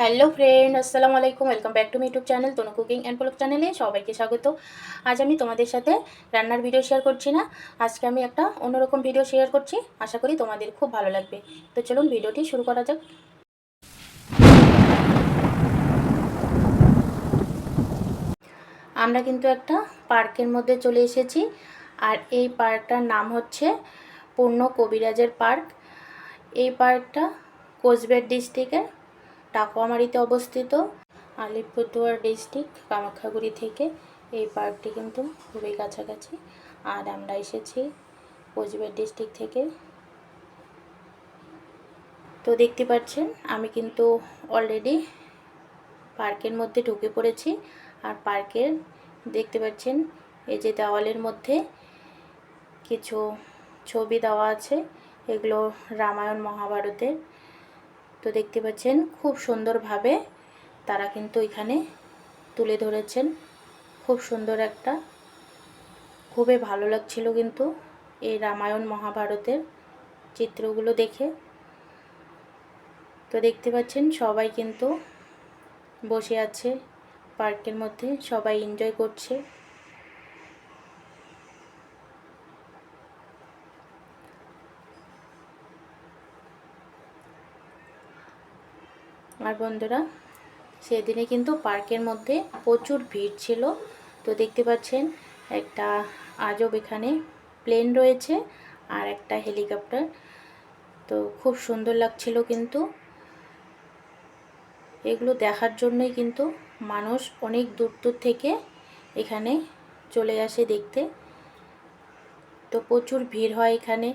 Hello friend আসসালামু আলাইকুম welcome back to my YouTube channel Tanu cooking and blog চ্যানেলে সবাইকে স্বাগত। আজ আমি তোমাদের সাথে রান্নার ভিডিও শেয়ার করছি না। আজকে আমি একটা অন্যরকম ভিডিও শেয়ার করছি। আশা করি তোমাদের খুব ভালো লাগবে। তো চলুন ভিডিওটি শুরু করা যাক। আমরা কিন্তু একটা পার্কের মধ্যে চলে এসেছি। আর এই পার্কটার নাম হচ্ছে পূর্ণ কবিরাজের পার্ক। এই পার্কটা কোচবিহার ডিস্ট্রিক্টের টাকুয়ামারিতে অবস্থিত আলিপুরদুয়ার ডিস্ট্রিক্ট, কামাখ্যাগুড়ি থেকে। এই পার্কটি কিন্তু খুবই কাছাকাছি। আর আমরা এসেছি কোচবিহার ডিস্ট্রিক্ট থেকে। তো দেখতে পাচ্ছেন, আমি কিন্তু অলরেডি পার্কের মধ্যে ঢুকে পড়েছি। আর পার্কের দেখতে পাচ্ছেন, এই যে দেওয়ালের মধ্যে কিছু ছবি দেওয়া আছে। এগুলো রামায়ণ, মহাভারতের। তো দেখতে পাচ্ছেন, খুব সুন্দরভাবে তারা কিন্তু এখানে তুলে ধরেছেন। খুব সুন্দর একটা, খুবই ভালো লাগছিল কিন্তু এই রামায়ণ মহাভারতের চিত্রগুলো দেখে। তো দেখতে পাচ্ছেন, সবাই কিন্তু বসে আছে, পার্কের মধ্যে সবাই এনজয় করছে। আর বন্ধুরা, সেদিনে কিন্তু পার্কের মধ্যে প্রচুর ভিড় ছিল। তো দেখতে পাচ্ছেন, একটা আজব এখানে প্লেন রয়েছে আর একটা হেলিকপ্টার। তো খুব সুন্দর লাগছিল কিন্তু। এগুলো দেখার জন্যই কিন্তু মানুষ অনেক দূর দূর থেকে এখানে চলে আসে দেখতে। তো প্রচুর ভিড় হয় এখানে।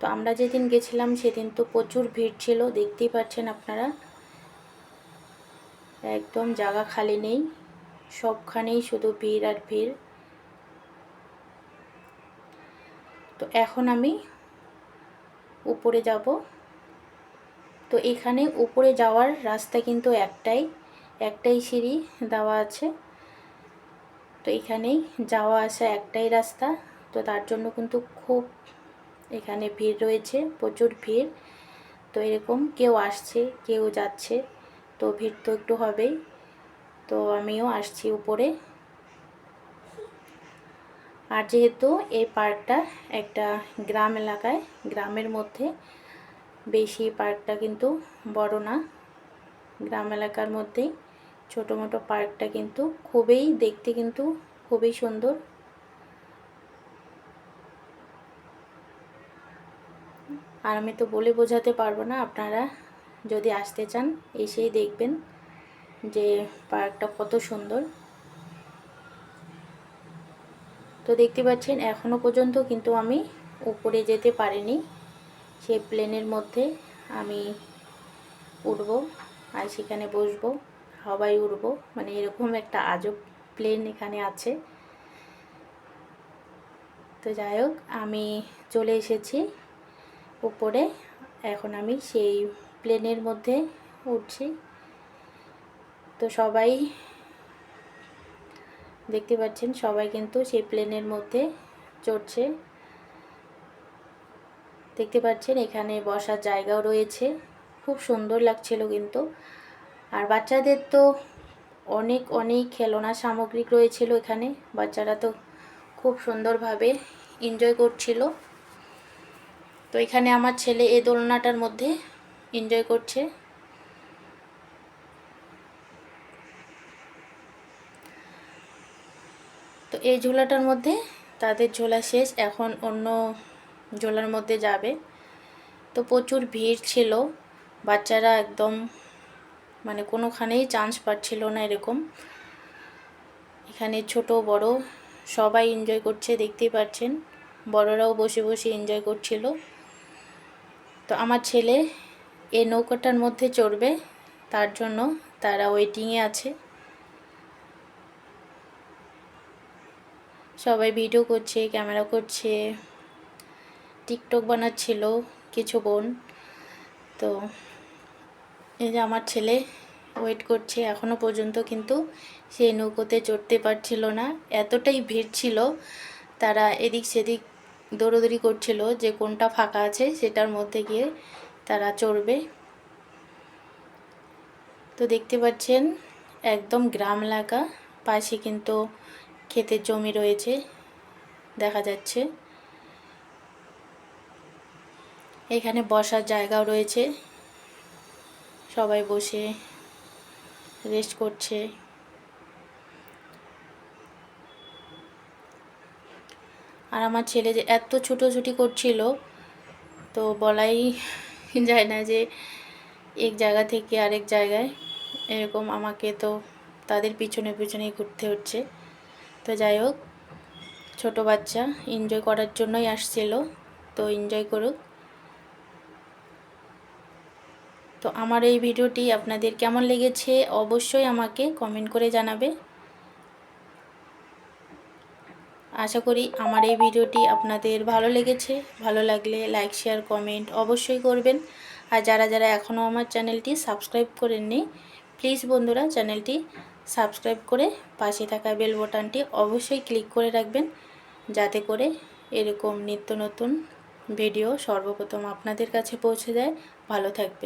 তো আমরা যেদিন গেছিলাম, সেদিন তো প্রচুর ভিড় ছিল, দেখতেই পাচ্ছেন আপনারা। একদম জায়গা খালি নেই। সবখানেই শুধু ভিড় আর ভিড়। তো এখন আমি উপরে যাব। তো এখানে উপরে যাওয়ার রাস্তা কিন্তু একটাই একটাই সিঁড়ি দেওয়া আছে। তো এখানেই যাওয়া আসা একটাই রাস্তা। তো তার জন্য কিন্তু খুব এখানে ভিড় রয়েছে, প্রচুর ভিড়। তো এরকম কেউ আসছে, কেউ যাচ্ছে। তো ভিড় তো একটু হবেই। তো আমিও আসছি উপরে। আর যেহেতু এই পার্কটা একটা গ্রাম এলাকায়, গ্রামের মধ্যে বেশি পার্কটা কিন্তু বড় না। গ্রাম এলাকার মধ্যেই ছোটো মোটো পার্কটা কিন্তু খুবই, দেখতে কিন্তু খুবই সুন্দর। আর আমি তো বলে বোঝাতে পারব না আপনারা যদি আসতে চান, এসেই দেখবেন যে পার্কটা কত সুন্দর। তো দেখতে পাচ্ছেন এখনও পর্যন্ত কিন্তু আমি উপরে যেতে পারিনি। সেই প্লেনের মধ্যে আমি উঠব আর সেখানে বসবো, হাওয়ায় উঠব। মানে এরকম একটা আজব প্লেন এখানে আছে। তো যাই হোক, আমি চলে এসেছি উপরে। এখন আমি সেই প্লেনের মধ্যে উঠছি। তো সবাই দেখতে পাচ্ছেন, সবাই কিন্তু সেই প্লেনের মধ্যে চড়ছে। দেখতে পাচ্ছেন, এখানে বসার জায়গাও রয়েছে। খুব সুন্দর লাগছিল কিন্তু। আর বাচ্চাদের তো অনেক অনেক খেলনা সামগ্রিক রয়েছিল এখানে। বাচ্চারা তো খুব সুন্দরভাবে এনজয় করছিল। তো এখানে আমার ছেলে এই দোলনাটার মধ্যে এনজয় করছে। তো এই ঝোলাটার মধ্যে তাদের ঝোলা শেষ, এখন অন্য ঝোলার মধ্যে যাবে। তো প্রচুর ভিড় ছিল, বাচ্চারা একদম মানে কোনোখানেই চান্স পাচ্ছিল না এরকম। এখানে ছোট, বড়, সবাই এনজয় করছে, দেখতেই পাচ্ছেন। বড়রাও বসে বসে এনজয় করছিল। তো আমার ছেলে এই নৌকাটার মধ্যে চড়বে, তার জন্য তারা ওয়েটিংয়ে আছে। সবাই ভিডিও করছে ক্যামেরা করছে টিকটক বানাচ্ছিল কিছু বোন। তো এই যে আমার ছেলে ওয়েট করছে এখনও পর্যন্ত, কিন্তু সেই নৌকোতে চড়তে পারছিল না। এতটাই ভিড় ছিল, তারা এদিক সেদিক দৌড়োদৌড়ি করছিল যে কোনটা ফাঁকা আছে সেটার মধ্যে গিয়ে তারা চড়বে। তো দেখতে পাচ্ছেন, একদম গ্রাম এলাকা, পাশে কিন্তু ক্ষেতের জমি রয়েছে, দেখা যাচ্ছে। এখানে বসার জায়গাও রয়েছে, সবাই বসে রেস্ট করছে। আর আমার ছেলে যে এত ছুটোছুটি করছিল, তো বলাই যায় না যে এক জায়গা থেকে আরেক জায়গায়। এরকম আমাকে তো তাদের পিছনে পিছনেই ঘুরতে হচ্ছে। তো যাই হোক, ছোটো বাচ্চা এনজয় করার জন্যই আসছিল। তো এনজয় করুক। তো আমার এই ভিডিওটি আপনাদের কেমন লেগেছে অবশ্যই আমাকে কমেন্ট করে জানাবে। আশা করি আমার এই ভিডিওটি আপনাদের ভালো লেগেছে। ভালো লাগলে লাইক শেয়ার কমেন্ট অবশ্যই করবেন। আর যারা যারা এখনও আমার চ্যানেলটি সাবস্ক্রাইব করেননি প্লিজ বন্ধুরা চ্যানেলটি সাবস্ক্রাইব করে পাশে থাকা বেল বাটনটি অবশ্যই ক্লিক করে রাখবেন। যাতে করে এরকম নিত্য নতুন ভিডিও সর্বপ্রথম আপনাদের কাছে পৌঁছে যায়। ভালো থাকবে